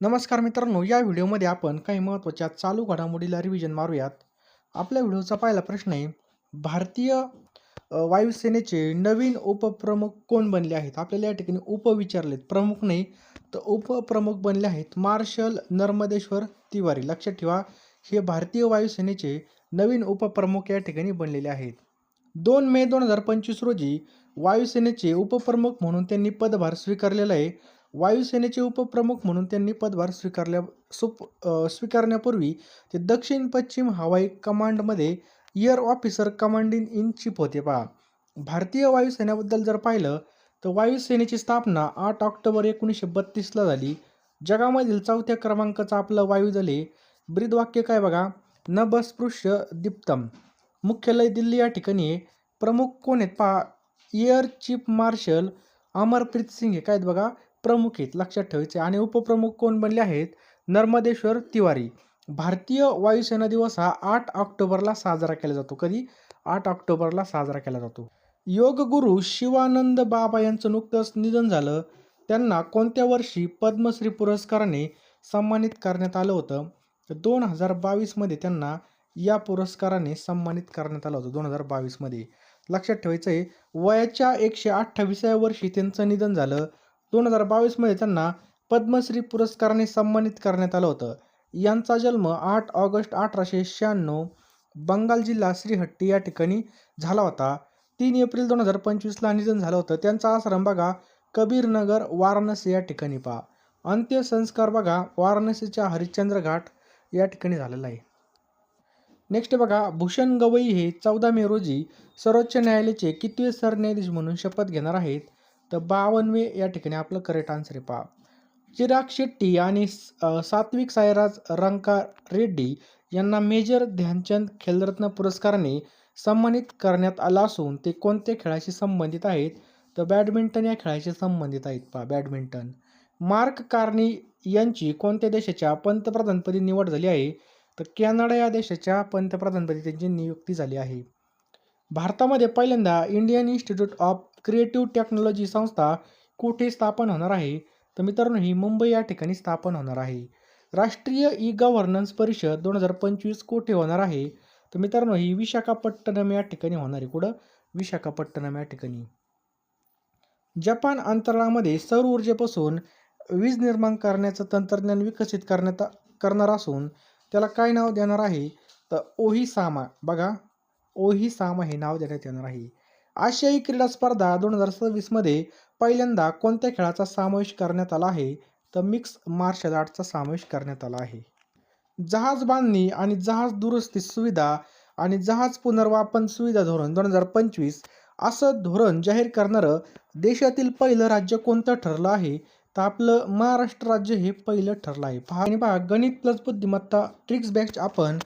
नमस्कार मित्रांनो या व्हिडिओमध्ये आपण काही महत्त्वाच्या चालू घडामोडीला रिव्हिजन मारूयात. आपल्या व्हिडिओचा पहिला प्रश्न आहे भारतीय वायुसेनेचे नवीन उपप्रमुख कोण बनले आहेत? आपल्याला या ठिकाणी उप विचारलेत प्रमुख नाही तर उपप्रमुख बनले आहेत मार्शल नर्मदेश्वर तिवारी. लक्षात ठेवा हे भारतीय वायुसेनेचे नवीन उपप्रमुख या ठिकाणी बनलेले आहेत. दोन मे दोन हजार पंचवीस रोजी वायुसेनेचे उपप्रमुख म्हणून त्यांनी पदभार स्वीकारलेला आहे. वायुसेनेचे उपप्रमुख म्हणून त्यांनी पदभार स्वीकारल्या सुप स्वीकारण्यापूर्वी ते दक्षिण पश्चिम हवाई कमांडमध्ये air officer commanding in chief होते पहा. भारतीय वायुसेनेबद्दल जर पाहिलं तर वायुसेनेची स्थापना आठ ऑक्टोबर एकोणीसशे बत्तीसला झाली. जगामधील चौथ्या क्रमांकाचं आपलं वायुदल आहे ब्रीदवाक्य काय बघा? न बस्पृश्य दीप्तम. मुख्यालय दिल्ली या ठिकाणी आहे प्रमुख कोण आहेत पहा? Air chief marshal Amarpreet Singh हे. काय आहेत बघा? प्रमुख आहेत लक्षात ठेवायचे. आणि उपप्रमुख कोण बनले आहेत? नर्मदेश्वर तिवारी. भारतीय वायुसेना दिवस हा आठ ऑक्टोबरला साजरा केला जातो. कधी? आठ ऑक्टोबरला साजरा केला जातो. योगगुरू शिवानंद बाबा यांचं नुकतंच निधन झालं. त्यांना कोणत्या वर्षी पद्मश्री पुरस्काराने सन्मानित करण्यात आलं होतं? दोन हजार बावीसमध्ये त्यांना या पुरस्काराने सन्मानित करण्यात आलं होतं दोन हजार बावीसमध्ये लक्षात ठेवायचं आहे वयाच्या एकशे अठ्ठावीसाव्या वर्षी त्यांचं निधन झालं. दोन हजार बावीसमध्ये त्यांना पद्मश्री पुरस्काराने सन्मानित करण्यात आलं होतं. यांचा जन्म आठ ऑगस्ट अठराशे शहाण्णव बंगाल जिल्हा श्रीहट्टी या ठिकाणी झाला होता. तीन एप्रिल दोन हजार पंचवीसला निधन झालं होतं. त्यांचा आश्रम बघा कबीरनगर वाराणसी या ठिकाणी पहा. अंत्यसंस्कार बघा वाराणसीच्या हरिश्चंद्र घाट या ठिकाणी झालेला आहे. नेक्स्ट बघा भूषण गवई हे चौदा मे रोजी सर्वोच्च न्यायालयाचे कितवे सरन्यायाधीश म्हणून शपथ घेणार आहेत? तर बावनवे या ठिकाणी आपलं करेक्ट आन्सर आहे. पहा. चिराग शेट्टी आणि सात्विक साईराज रंका रेड्डी यांना मेजर ध्यानचंद खेलरत्न पुरस्काराने सन्मानित करण्यात आला असून ते कोणत्या खेळाशी संबंधित आहेत? तर बॅडमिंटन या खेळाशी संबंधित आहेत. पहा बॅडमिंटन मार्क कार्नी यांची कोणत्या देशाच्या पंतप्रधानपदी निवड झाली आहे? तर कॅनडा या देशाच्या पंतप्रधानपदी त्यांची नियुक्ती झाली आहे. भारतामध्ये पहिल्यांदा Indian Institute of Creative Technology संस्था कुठे स्थापन होणार आहे? तर मित्रांनो ही मुंबई या ठिकाणी स्थापन होणार आहे. राष्ट्रीय ई गव्हर्नन्स परिषद दोन हजार पंचवीस कोठे होणार आहे? तर मित्रांनो ही विशाखापट्टणम या ठिकाणी होणार आहे. कुठं? विशाखापट्टणम या ठिकाणी. जपान अंतराळामध्ये सौर ऊर्जेपासून वीज निर्माण करण्याचं तंत्रज्ञान विकसित करण्यात करणार असून त्याला काय नाव देणार आहे? तर ओहिसामा. बघा ओहिसामा हे नाव देण्यात येणार आहे. आशियाई क्रीडा स्पर्धा दोन हजार सव्वीसमध्ये पहिल्यांदा कोणत्या खेळाचा समावेश करण्यात आला आहे? तर मिक्स मार्शल आर्टचा समावेश करण्यात आला आहे. जहाज बांधणी आणि जहाज दुरुस्ती सुविधा आणि जहाज पुनर्वापन सुविधा धोरण दोन हजार पंचवीस असं धोरण जाहीर करणारं देशातील पहिलं राज्य कोणतं ठरलं आहे? तर आपलं महाराष्ट्र राज्य हे पहिलं ठरलं आहे. पहा. आणि पहा गणित प्लस बुद्धिमत्ता ट्रिक्स बॅच आपण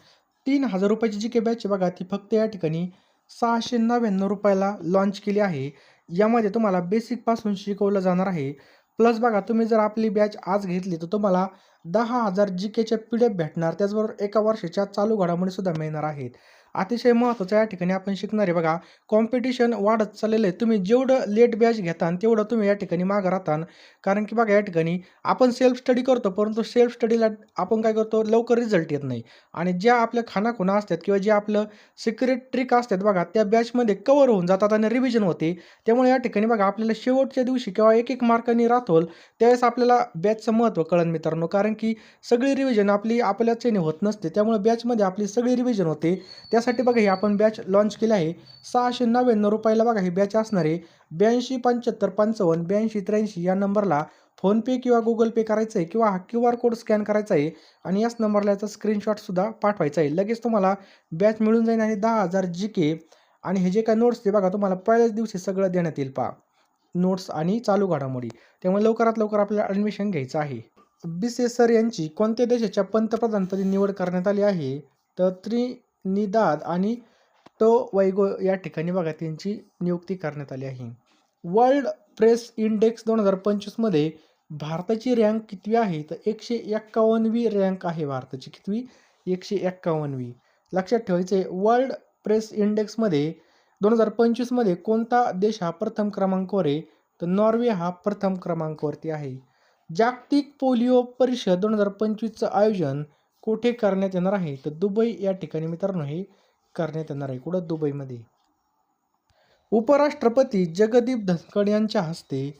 तीन हजार रुपयाची जी के बॅच बघा ती फक्त या ठिकाणी सहाशे नव्याण्णव रुपयाला लॉन्च केली आहे. यामध्ये तुम्हाला बेसिकपासून शिकवलं जाणार आहे. प्लस बघा तुम्ही जर आपली बॅच आज घेतली तर तुम्हाला दहा हजार जी केच्या पी डी एफ भेटणार. त्याचबरोबर एका वर्षाच्या चालू घडामोडीसुद्धा मिळणार आहेत. अतिशय महत्त्वाचं या ठिकाणी आपण शिकणार आहे. बघा कॉम्पिटिशन वाढत चाललेलं आहे. तुम्ही जेवढं लेट बॅच घेता तेवढं तुम्ही या ठिकाणी मागं राहतान. कारण की बघा या ठिकाणी आपण सेल्फ स्टडी करतो परंतु सेल्फ स्टडीला आपण काय करतो? लवकर रिझल्ट येत नाही. आणि ज्या आपल्या खानाखुणा असतात किंवा जे आपलं सिक्रेट ट्रिक असतात बघा त्या बॅचमध्ये कवर होऊन जातात आणि रिव्हिजन होते. त्यामुळे या ठिकाणी बघा आपल्याला शेवटच्या दिवशी किंवा एक एक मार्कांनी राहतोल त्यावेळेस आपल्याला बॅचचं महत्त्व कळण मित्रांनो. कारण की सगळी रिव्हिजन आपली आपल्याच होत नसते. त्यामुळे बॅचमध्ये आपली सगळी रिव्हिजन होते. त्या त्यासाठी बघा ही आपण बॅच लॉन्च केली आहे. सहाशे नव्याण्णव रुपयाला बघा ही बॅच असणारे ब्याऐंशी पंच्याहत्तर पंचावन्न ब्याऐंशी त्र्याऐंशी या नंबरला फोनपे किंवा गुगल पे करायचं आहे किंवा हा क्यू आर कोड स्कॅन करायचा आहे. आणि याच नंबरला याचा स्क्रीनशॉटसुद्धा पाठवायचा आहे. लगेच तुम्हाला बॅच मिळून जाईल आणि दहा हजार जी के आणि हे जे काय नोट्स ते बघा तुम्हाला पहिल्याच दिवशी सगळं देण्यात येईल. पा नोट्स आणि चालू घडामोडी. त्यामुळे लवकरात लवकर आपल्याला ॲडमिशन घ्यायचं आहे. बिसेसर यांची कोणत्या देशाच्या पंतप्रधानपदी निवड करण्यात आली आहे? तर निदाद आणि तो वैगो या ठिकाणी बघा त्यांची नियुक्ती करण्यात आली आहे. वर्ल्ड प्रेस इंडेक्स दोन हजार पंचवीसमध्ये भारताची रँक कितवी आहे? तर एकशे एक्कावन्नवी रँक आहे भारताची कितवी? एकशे एक्कावन्नवी. लक्षात ठेवायचं आहे वर्ल्ड प्रेस इंडेक्समध्ये दोन हजार पंचवीसमध्ये कोणता देश हा प्रथम क्रमांकावर आहे? तर नॉर्वे हा प्रथम क्रमांकावरती आहे. जागतिक पोलिओ परिषद दोन हजार पंचवीसचं आयोजन कुठे करण्यात येणार आहे? तर दुबई या ठिकाणी मित्रांनो हे करण्यात येणार आहे. कुठं? दुबईमध्ये. उपराष्ट्रपती जगदीप धनखड यांच्या हस्ते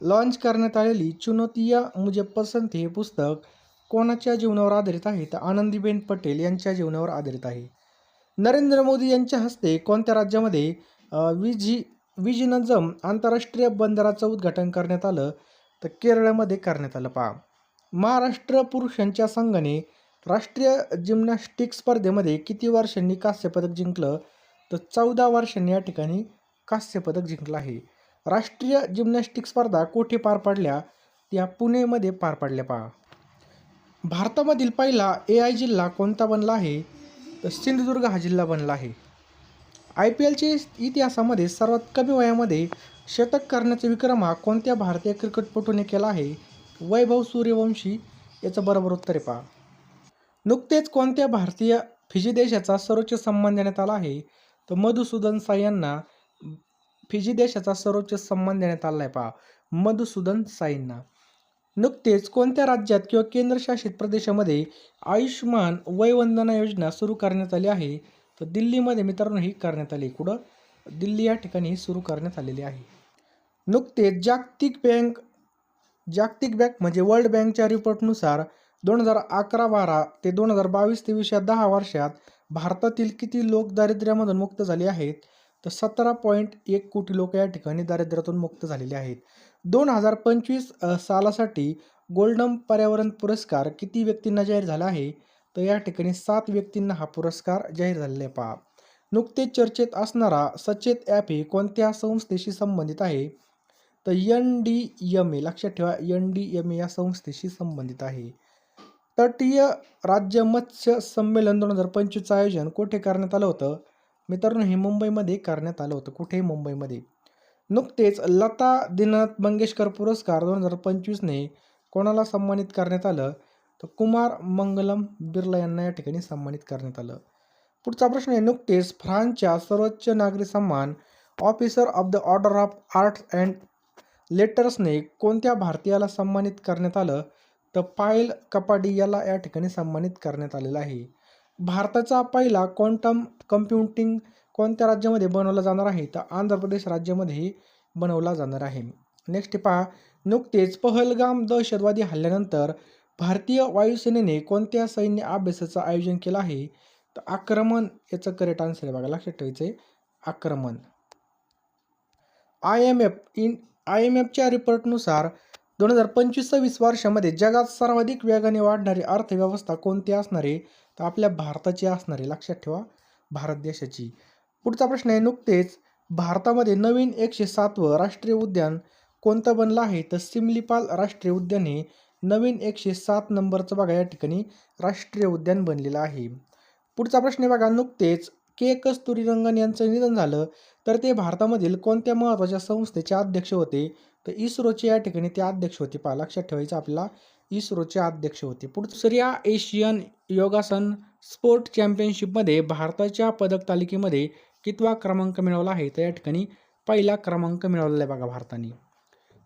लॉन्च करण्यात आलेली चुनौतिया मुझे पसंत हे पुस्तक कोणाच्या जीवनावर आधारित आहे? तर आनंदीबेन पटेल यांच्या जीवनावर आधारित आहे. नरेंद्र मोदी यांच्या हस्ते कोणत्या राज्यामध्ये विजी विजिनजम आंतरराष्ट्रीय बंदराचं उद्घाटन करण्यात आलं? तर केरळमध्ये करण्यात आलं. पहा. महाराष्ट्र पुरुषांच्या संघाने राष्ट्रीय जिम्नॅस्टिक स्पर्धेमध्ये किती वर्षांनी कांस्यपदक जिंकलं? तर चौदा वर्षांनी या ठिकाणी कांस्यपदक जिंकलं आहे. राष्ट्रीय जिम्नॅस्टिक स्पर्धा कोठे पार पडल्या? त्या पुणेमध्ये पार पडल्या पहा. भारतामधील पहिला ए आय जिल्हा कोणता बनला आहे? तर सिंधुदुर्ग हा जिल्हा बनला आहे. आय पी एलच्या इतिहासामध्ये सर्वात कमी वयामध्ये शतक करण्याचा विक्रम हा कोणत्या भारतीय क्रिकेटपटूने केला आहे? वैभव सूर्यवंशी याचं बरोबर उत्तर आहे पहा. नुकतेच कोणत्या भारतीय फिजी देशाचा सर्वोच्च सन्मान देण्यात आला आहे? तर मधुसूदन साई यांना फिजी देशाचा सर्वोच्च सन्मान देण्यात आला आहे पहा. मधुसूदन साईंना नुकतेच कोणत्या राज्यात किंवा केंद्रशासित प्रदेशामध्ये आयुष्यमान वयवंदना योजना सुरू करण्यात आली आहे? तर दिल्लीमध्ये मित्रांनो ही करण्यात आली कुठं? दिल्ली या ठिकाणी सुरू करण्यात आलेली आहे. नुकतेच जागतिक बँक जागतिक बँक म्हणजे वर्ल्ड बँकच्या रिपोर्टनुसार दोन हजार अकरा बारा ते दोन हजार बावीस तेवीस या दहा वर्षात भारतातील किती लोक दारिद्र्यामधून मुक्त झाले आहेत? तर सतरा पॉईंट एक कोटी लोक या ठिकाणी दारिद्र्यातून मुक्त झालेले आहेत. दोन हजार पंचवीस सालासाठी गोल्डन पर्यावरण पुरस्कार किती व्यक्तींना जाहीर झाला आहे? तर या ठिकाणी सात व्यक्तींना हा पुरस्कार जाहीर झालेला आहे. पहा. नुकतेच चर्चेत असणारा सचेत ॲप हे कोणत्या संस्थेशी संबंधित आहे? तर एन डी एम ए लक्षात ठेवा एन डी एम ए या संस्थेशी संबंधित आहे. तटीय राज्य मत्स्य संमेलन दोन हजार पंचवीसचं आयोजन कुठे करण्यात आलं होतं? मित्रांनो हे मुंबईमध्ये करण्यात आलं होतं. कुठे मुंबईमध्ये? नुकतेच लता दीनानाथ मंगेशकर पुरस्कार दोन हजार पंचवीसने कोणाला सन्मानित करण्यात आलं? तर कुमार मंगलम बिर्ला यांना या ठिकाणी सन्मानित करण्यात आलं. पुढचा प्रश्न आहे नुकतेच फ्रान्सच्या सर्वोच्च नागरी सन्मान officer of the order of arts and लेटर्सने कोणत्या भारतीयाला सन्मानित करण्यात आलं? तर पायल कपाडी याला या ठिकाणी सन्मानित करण्यात आलेलं आहे. भारताचा पहिला क्वांटम कम्प्युटिंग कोणत्या राज्यामध्ये बनवला जाणार आहे? तर आंध्र प्रदेश राज्यामध्ये बनवला जाणार आहे. नेक्स्ट पहा नुकतेच पहलगाम दहशतवादी हल्ल्यानंतर भारतीय वायुसेनेने कोणत्या सैन्य अभ्यासाचं आयोजन केलं आहे? तर आक्रमण याचं करेक्ट आन्सर आहे बघा लक्षात ठेवायचं आहे आक्रमण I M F in I M एफच्या रिपोर्टनुसार दोन हजार पंचवीस सव्वीस वर्षामध्ये जगात सर्वाधिक वेगाने वाढणारी अर्थव्यवस्था कोणती असणार? आहे तर आपल्या भारताची असणार. आहे लक्षात ठेवा भारत देशाची. पुढचा प्रश्न आहे नुकतेच भारतामध्ये नवीन एकशे सातवं राष्ट्रीय उद्यान कोणतं बनलं आहे? तर सिमलीपाल राष्ट्रीय उद्यान हे नवीन एकशे सात नंबरचं बघा या ठिकाणी राष्ट्रीय उद्यान बनलेलं आहे. पुढचा प्रश्न आहे बघा नुकतेच के कस्तुरीरंगन यांचं निधन झालं. तर ते भारतामधील कोणत्या महत्त्वाच्या संस्थेचे अध्यक्ष होते? तर इस्रोचे या ठिकाणी ते अध्यक्ष होते. पहा लक्षात ठेवायचं आपल्याला इस्रोचे अध्यक्ष होते. दुसऱ्या एशियन योगासन स्पोर्ट चॅम्पियनशिपमध्ये भारताच्या पदक तालिकेमध्ये कितवा क्रमांक मिळवला आहे? तर या ठिकाणी पहिला क्रमांक मिळवलेला आहे बघा भारताने.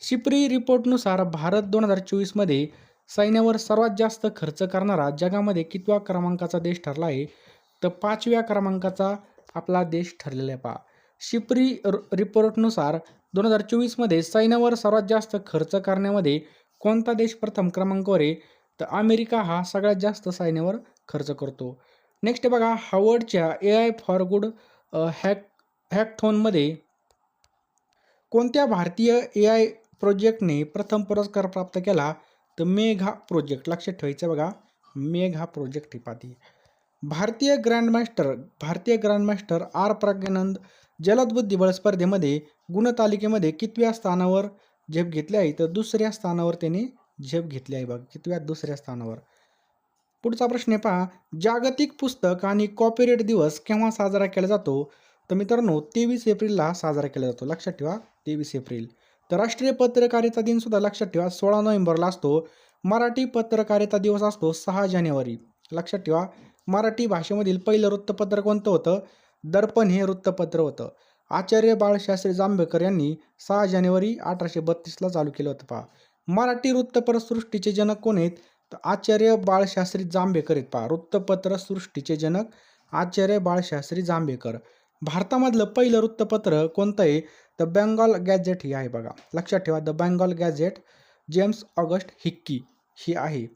शिप्री रिपोर्टनुसार भारत दोन हजार चोवीसमध्ये सैन्यावर सर्वात जास्त खर्च करणारा जगामध्ये कितवा क्रमांकाचा देश ठरला आहे? तर पाचव्या क्रमांकाचा आपला देश ठरलेला आहे पहा. शिप्री र रिपोर्टनुसार दोन हजार चोवीसमध्ये सैन्यावर सर्वात जास्त खर्च करण्यामध्ये कोणता देश प्रथम क्रमांकावर आहे? तर अमेरिका हा सगळ्यात जास्त सैन्यावर खर्च करतो. नेक्स्ट बघा हावर्डच्या A I for good hack हॅकथॉनमध्ये कोणत्या भारतीय ए आय प्रोजेक्टने प्रथम पुरस्कार प्राप्त केला? तर मेघा प्रोजेक्ट लक्षात ठेवायचं बघा. मेघा प्रोजेक्ट ही भारतीय ग्रँडमास्टर भारतीय ग्रँडमास्टर आर प्रज्ञानंद जलद बुद्धिबळ स्पर्धेमध्ये गुणतालिकेमध्ये कितव्या स्थानावर झेप घेतली आहे? तर दुसऱ्या स्थानावर त्याने झेप घेतली आहे बघ. कितव्या? दुसऱ्या स्थानावर. पुढचा प्रश्न आहे पहा. जागतिक पुस्तक आणि कॉपीराईट दिवस केव्हा साजरा केला जातो? तर मित्रांनो तेवीस एप्रिलला साजरा केला जातो. लक्षात ठेवा. तेवीस एप्रिल. तर राष्ट्रीय पत्रकारिता दिनसुद्धा लक्षात ठेवा. सोळा नोव्हेंबरला असतो. मराठी पत्रकारिता दिवस असतो सहा जानेवारी. लक्षात ठेवा. मराठी भाषेमधील पहिलं वृत्तपत्र कोणतं होतं? दर्पण हे वृत्तपत्र होतं. आचार्य बाळशास्त्री जांभेकर यांनी सहा जानेवारी अठराशे बत्तीसला चालू केलं होतं पहा. मराठी वृत्तपत्र सृष्टीचे जनक कोण आहेत? तर आचार्य बाळशास्त्री जांभेकर आहेत पहा. वृत्तपत्र सृष्टीचे जनक आचार्य बाळशास्त्री जांभेकर. भारतामधलं पहिलं वृत्तपत्र कोणतं आहे? द बेंगॉल गॅझेट ही आहे बघा. लक्षात ठेवा the Bengal Gazette James August Hicky ही आहे.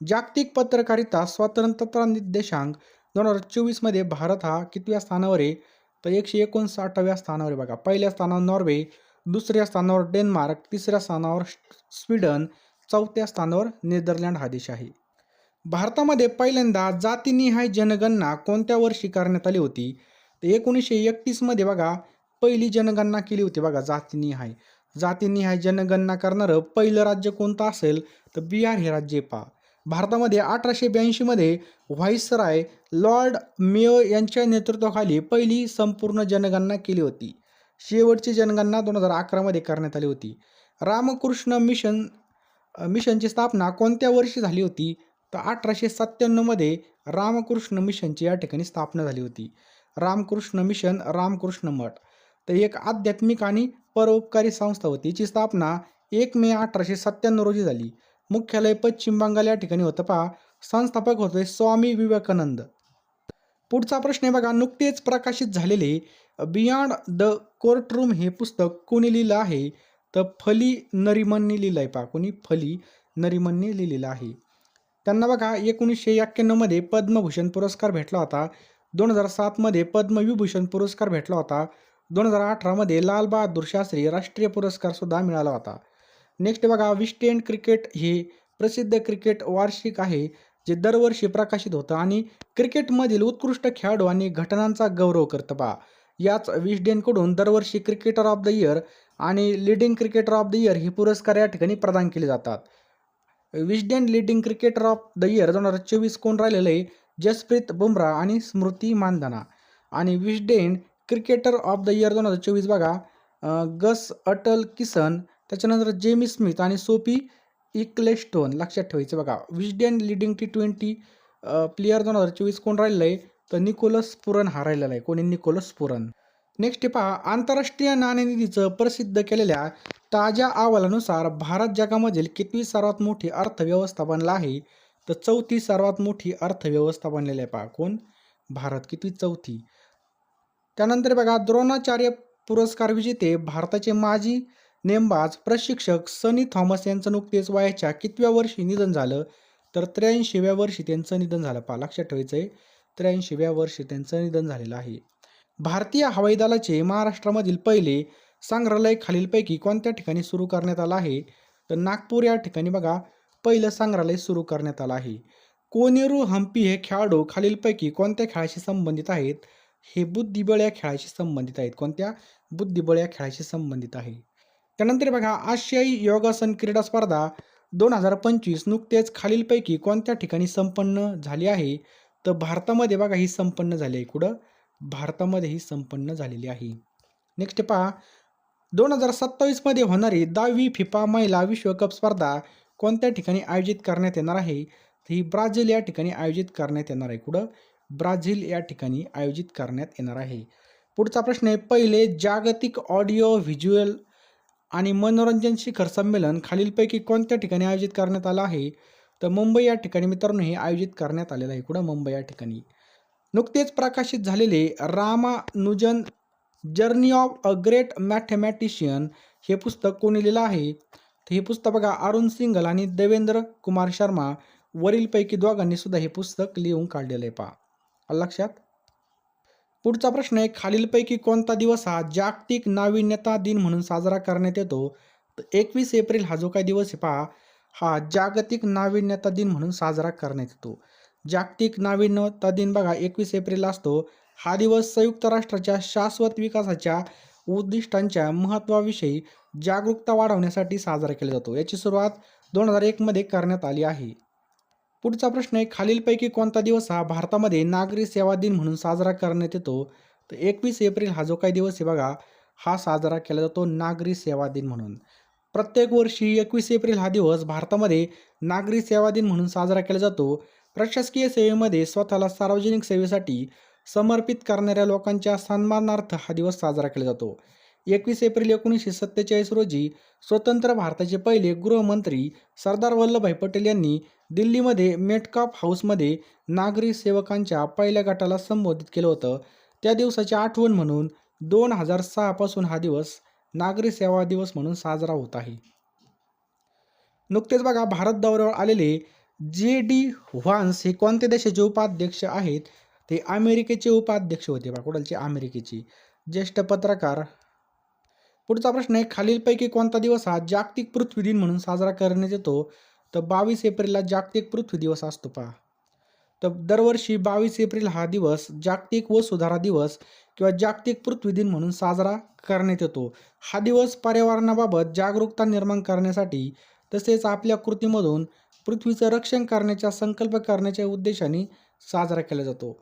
जागतिक पत्रकारिता स्वातंत्र्य निर्देशांक दोन हजार चोवीसमध्ये भारत हा कितव्या स्थानावर आहे? तर एकशे एकोणसाठाव्या स्थानावर आहे बघा. पहिल्या स्थानावर नॉर्वे दुसऱ्या स्थानावर डेन्मार्क तिसऱ्या स्थानावर स्वीडन चौथ्या स्थानावर नेदरलँड हा देश आहे. भारतामध्ये पहिल्यांदा जातीनिहाय जनगणना कोणत्या वर्षी करण्यात आली होती? तर एकोणीसशे एकतीसमध्ये बघा पहिली जनगणना केली होती बघा जातीनिहाय. जातीनिहाय जनगणना करणारं पहिलं राज्य कोणतं असेल? तर बिहार हे राज्य पहा. भारतामध्ये अठराशे ब्याऐंशीमध्ये व्हाईसराय लॉर्ड मेयो यांच्या नेतृत्वाखाली पहिली संपूर्ण जनगणना केली होती. शेवटची जनगणना दोन हजार अकरामध्ये करण्यात आली होती. रामकृष्ण मिशन मिशनची स्थापना कोणत्या वर्षी झाली होती? तर अठराशे सत्त्याण्णवमध्ये रामकृष्ण मिशनची या ठिकाणी स्थापना झाली होती. रामकृष्ण मिशन रामकृष्ण मठ. तर एक आध्यात्मिक आणि परोपकारी संस्था होती याची स्थापना एक मे अठराशे सत्त्याण्णव रोजी झाली. मुख्यालय पश्चिम बंगाल या ठिकाणी होतं पहा. संस्थापक होते स्वामी विवेकानंद. पुढचा प्रश्न आहे बघा नुकतेच प्रकाशित झालेले बियॉन्ड द कोर्टरूम हे पुस्तक कोणी लिहिलं आहे? तर फली नरिमनने लिहिलं आहे पहा कोणी? फली नरिमनने लिहिलेलं आहे. त्यांना बघा एकोणीसशे एक्क्याण्णवमध्ये पद्मभूषण पुरस्कार भेटला होता. दोन हजार सातमध्ये पद्मविभूषण पुरस्कार भेटला होता. दोन हजार अठरामध्ये लालबहादूर शास्त्री राष्ट्रीय पुरस्कारसुद्धा मिळाला होता. नेक्स्ट बघा विस्टेंड क्रिकेट हे प्रसिद्ध क्रिकेट वार्षिक आहे जे दरवर्षी प्रकाशित होतं. आणि क्रिकेटमधील उत्कृष्ट खेळाडू आणि घटनांचा गौरव करतं पहा. याच विस्डेनकडून दरवर्षी क्रिकेटर ऑफ द इयर आणि leading cricketer of the year हे पुरस्कार या ठिकाणी प्रदान केले जातात. Wisden leading cricketer of the year दोन हजार चोवीस कोण राहिलेलं? आहे जसप्रीत बुमराह आणि स्मृती मानधना. आणि Wisden cricketer of the year दोन हजार चोवीस बघा गस अटल किसन त्याच्यानंतर जेमी स्मिथ आणि सोपी इक्लेस्टोन लक्षात ठेवायचं बघा. Wisden leading T twenty player दोन हजार चोवीस कोण राहिलं आहे तर निकोलस पुरन हा राहिलेला आहे. कोणी? Nicholas Pooran. नेक्स्ट पहा. आंतरराष्ट्रीय नाणेनिधीचं प्रसिद्ध केलेल्या ताज्या अहवालानुसार भारत जगामधील कितवी सर्वात मोठी अर्थव्यवस्था बनला आहे? तर चौथी सर्वात मोठी अर्थव्यवस्था बनलेली आहे पहा. कोण? भारत. कितवी? चौथी. त्यानंतर बघा द्रोणाचार्य पुरस्कार विजेते भारताचे माजी नेमबाज प्रशिक्षक सनी थॉमस यांचं नुकतेच वयाच्या कितव्या वर्षी निधन झालं? तर त्र्याऐंशीव्या वर्षी त्यांचं निधन झालं पहा लक्षात ठेवायचं आहे त्र्याऐंशीव्या वर्षी त्यांचं निधन झालेलं आहे. भारतीय हवाई दलाचे महाराष्ट्रामधील पहिले संग्रहालय खालीलपैकी कोणत्या ठिकाणी सुरू करण्यात आलं आहे? तर नागपूर या ठिकाणी बघा पहिलं संग्रहालय सुरू करण्यात आलं आहे. कोनेरू हम्पी हे खेळाडू खालीलपैकी कोणत्या खेळाशी संबंधित आहेत? हे बुद्धिबळ या खेळाशी संबंधित आहेत. कोणत्या? बुद्धिबळ या खेळाशी संबंधित आहे. त्यानंतर बघा आशियाई योगासन क्रीडा स्पर्धा दोन हजार पंचवीस नुकतेच खालीलपैकी कोणत्या ठिकाणी संपन्न झाली आहे? तर भारतामध्ये बघा ही संपन्न झाली आहे. कुठं? भारतामध्ये ही संपन्न झालेली आहे. नेक्स्ट पहा दोन हजार सत्तावीसमध्ये होणारी दहावी फिफा महिला विश्वकप स्पर्धा कोणत्या ठिकाणी आयोजित करण्यात येणार आहे? ही ब्राझील या ठिकाणी आयोजित करण्यात येणार आहे. कुठं? ब्राझील या ठिकाणी आयोजित करण्यात येणार आहे. पुढचा प्रश्न आहे पहिले जागतिक ऑडिओ व्हिज्युअल आणि मनोरंजन शिखर संमेलन खालीलपैकी कोणत्या ठिकाणी आयोजित करण्यात आलं आहे? तर मुंबई या ठिकाणी मित्रांनो हे आयोजित करण्यात आलेलं आहे कुठं? मुंबई या ठिकाणी. नुकतेच प्रकाशित झालेले Ramanujan journey of a great mathematician हे पुस्तक कोणी लिहिलं आहे? तर हे पुस्तक बघा अरुण सिंगल आणि देवेंद्र कुमार शर्मा वरीलपैकी दोघांनी सुद्धा हे पुस्तक लिहून काढलेलं आहे पहा. लक्षात? पुढचा प्रश्न आहे खालीलपैकी कोणता दिवस हा जागतिक नाविन्यता दिन म्हणून साजरा करण्यात येतो? तर एकवीस एप्रिल हा जो काही दिवस आहे पहा हा जागतिक नाविन्यता दिन म्हणून साजरा करण्यात येतो. जागतिक नाविन्यता दिन बघा एकवीस एप्रिलला असतो. हा दिवस संयुक्त राष्ट्राच्या शाश्वत विकासाच्या उद्दिष्टांच्या महत्त्वाविषयी जागरूकता वाढवण्यासाठी साजरा केला जातो. याची सुरुवात दोन हजार एकमध्ये करण्यात आली आहे. पुढचा प्रश्न आहे खालीलपैकी कोणता दिवस हा भारतामध्ये नागरी सेवा दिन म्हणून साजरा करण्यात येतो? तर एकवीस एप्रिल हा जो काही दिवस आहे बघा हा साजरा केला जातो नागरी सेवा दिन म्हणून. प्रत्येक वर्षी एकवीस एप्रिल हा दिवस भारतामध्ये नागरी सेवा दिन म्हणून साजरा केला जातो. प्रशासकीय सेवेमध्ये स्वतःला सार्वजनिक सेवेसाठी समर्पित करणाऱ्या लोकांच्या सन्मानार्थ हा दिवस साजरा केला जातो. एकवीस एप्रिल एकोणीसशे सत्तेचाळीस रोजी स्वतंत्र भारताचे पहिले गृहमंत्री सरदार वल्लभभाई पटेल यांनी दिल्लीमध्ये मेटकाप हाऊसमध्ये नागरी सेवकांच्या पहिल्या गटाला संबोधित केलं होतं. त्या दिवसाची आठवण म्हणून दोन हजार सहापासून हा दिवस नागरी सेवा दिवस म्हणून साजरा होत आहे. नुकतेच बघा भारत दौऱ्यावर आलेले जे डी व्हान्स हे कोणत्या देशाचे उपाध्यक्ष आहेत? ते अमेरिकेचे उपाध्यक्ष होते बा कुडालचे अमेरिकेचे. ज्येष्ठ पत्रकार पुढचा प्रश्न आहे खालीलपैकी कोणता दिवस हा जागतिक पृथ्वी दिन म्हणून साजरा करण्यात येतो? तर बावीस एप्रिलला जागतिक पृथ्वी दिवस असतो पहा. तर दरवर्षी बावीस एप्रिल हा दिवस जागतिक व सुधारा दिवस किंवा जागतिक पृथ्वी दिन म्हणून साजरा करण्यात येतो. हा दिवस पर्यावरणाबाबत जागरूकता निर्माण करण्यासाठी तसेच आपल्या कृतीमधून पृथ्वीचं रक्षण करण्याचा संकल्प करण्याच्या उद्देशाने साजरा केला जातो.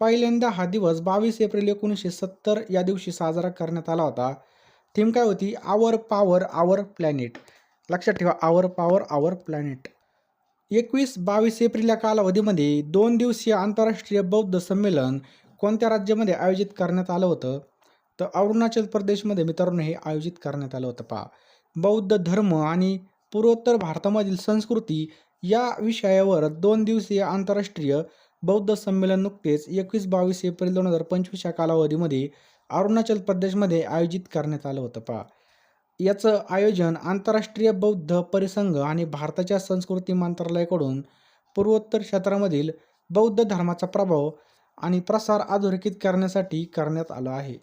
पहिल्यांदा हा दिवस बावीस एप्रिल एकोणीसशे सत्तर या दिवशी साजरा करण्यात आला होता. थीम काय होती? आवर पॉवर आवर प्लॅनेट लक्षात ठेवा आवर पॉवर आवर प्लॅनेट एकवीस बावीस एप्रिल या कालावधीमध्ये दोन दिवसीय आंतरराष्ट्रीय बौद्ध संमेलन कोणत्या राज्यामध्ये आयोजित करण्यात आलं होतं? तर अरुणाचल प्रदेशमध्ये मित्रांनो हे आयोजित करण्यात आलं होतं पहा. बौद्ध धर्म आणि पूर्वोत्तर भारतामधील संस्कृती या विषयावर दोन दिवसीय आंतरराष्ट्रीय बौद्ध संमेलन नुकतेच एकवीस बावीस एप्रिल दोन हजार पंचवीस या कालावधीमध्ये अरुणाचल प्रदेशमध्ये आयोजित करण्यात आलं होतं पहा. याचं आयोजन आंतरराष्ट्रीय बौद्ध परिसंघ आणि भारताच्या संस्कृती मंत्रालयाकडून पूर्वोत्तर क्षेत्रामधील बौद्ध धर्माचा प्रभाव आणि प्रसार अधोरेखित करण्यासाठी करण्यात आला आहे.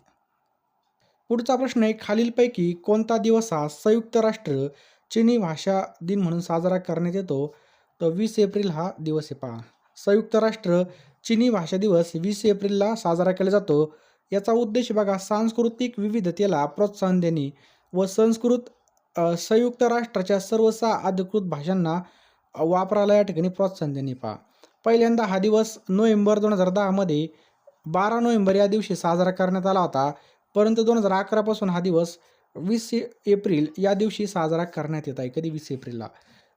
पुढचा प्रश्न आहे खालीलपैकी कोणता दिवस हा संयुक्त राष्ट्र चिनी भाषा दिन म्हणून साजरा करण्यात येतो? तर वीस एप्रिल हा दिवस आहे पहा. संयुक्त राष्ट्र चिनी भाषा दिवस वीस एप्रिलला साजरा केला जातो. याचा उद्देश बघा सांस्कृतिक विविधतेला प्रोत्साहन देणे व संस्कृत संयुक्त राष्ट्राच्या सर्व सहा अधिकृत भाषांना वापराला या ठिकाणी प्रोत्साहन देणे पहा. पहिल्यांदा हा दिवस नोव्हेंबर दोन हजार दहामध्ये बारा नोव्हेंबर या दिवशी साजरा करण्यात आला होता. परंतु दोन हजार अकरापासून हा दिवस वीस एप्रिल या दिवशी साजरा करण्यात येत आहे कधी वीस एप्रिलला?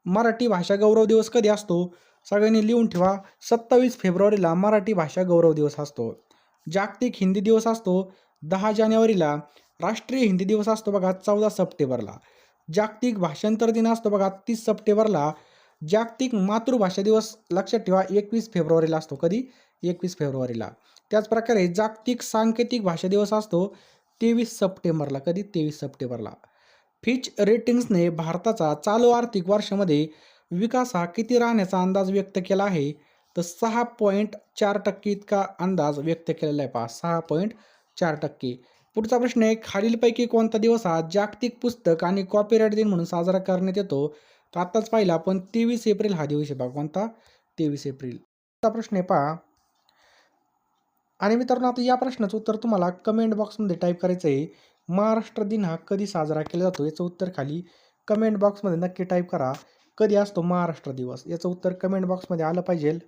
मराठी भाषा गौरव दिवस कधी असतो? सगळ्यांनी लिहून ठेवा सत्तावीस फेब्रुवारीला मराठी भाषा गौरव दिवस असतो. जागतिक हिंदी दिवस असतो दहा जानेवारीला. राष्ट्रीय हिंदी दिवस असतो बघा चौदा सप्टेंबरला. जागतिक भाषांतर दिन असतो बघा तीस सप्टेंबरला. जागतिक मातृभाषा दिवस लक्षात ठेवा एकवीस फेब्रुवारीला असतो. कधी? एकवीस फेब्रुवारीला. त्याचप्रकारे जागतिक सांकेतिक भाषा दिवस असतो तेवीस सप्टेंबरला. कधी? तेवीस सप्टेंबरला. फिच रेटिंग्सने भारताचा चालू आर्थिक वर्षामध्ये विकास हा किती राहण्याचा अंदाज व्यक्त केला आहे? तर सहा पॉईंट चार टक्के इतका अंदाज व्यक्त केलेला आहे पहा. सहा पॉईंट चार टक्के. पुढचा प्रश्न आहे खालीलपैकी कोणता दिवस हा जागतिक पुस्तक आणि कॉपीराईट दिन म्हणून साजरा करण्यात येतो? तर आत्ताच पाहिला आपण तेवीस एप्रिल हा दिवस आहे पहा. कोणता? तेवीस एप्रिल. पुढचा प्रश्न आहे पहा. आणि मित्रांनो आता या प्रश्नाचं उत्तर तुम्हाला कमेंट बॉक्समध्ये टाईप करायचं आहे. महाराष्ट्र दिन हा कधी साजरा केला जातो? याचं उत्तर खाली कमेंट बॉक्समध्ये नक्की टाईप करा. कधी असतो महाराष्ट्र दिवस? याचं उत्तर कमेंट बॉक्समध्ये आलं पाहिजे